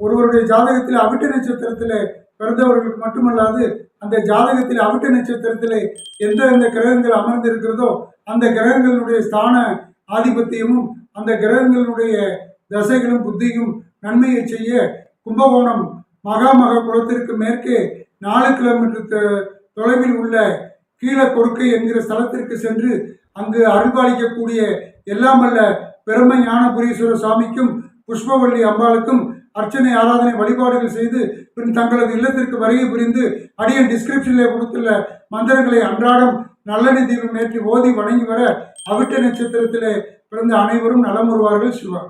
ஒருவருடைய ஜாதகத்தில் அவிட்ட நட்சத்திரத்தில் பிறந்தவர்களுக்கு மட்டுமல்லாது அந்த ஜாதகத்தில் அவிட்ட நட்சத்திரத்தில் எந்த எந்த கிரகங்கள் அமர்ந்திருக்கிறதோ அந்த கிரகங்களுடைய ஸ்தான ஆதிபத்தியமும் அந்த கிரகங்களுடைய தசைகளும் புத்தியும் நன்மையை செய்ய கும்பகோணம் மகாமக குளத்திற்கு மேற்கே நாலு கிலோமீட்டர் தொ- தொலைவில் உள்ள கீழ கொடுக்கை என்கிற ஸ்தலத்திற்கு சென்று அங்கு அருள்பாலிக்கக்கூடிய எல்லாமல்ல பெருமை ஞானபுரீஸ்வர சுவாமிக்கும் புஷ்பவள்ளி அம்பாளுக்கும் அர்ச்சனை ஆராதனை வழிபாடுகள் செய்து பின் தங்களது இல்லத்திற்கு வருகை புரிந்து அடியன் டிஸ்கிரிப்ஷனில் கொடுத்துள்ள மந்திரங்களை அன்றாடம் நல்லெண்ணெய் தீபம் ஏற்றி ஓதி வணங்கி வர அவிட்ட நட்சத்திரத்திலே பிறந்த அனைவரும் நலம் வருவார்கள் சிவா.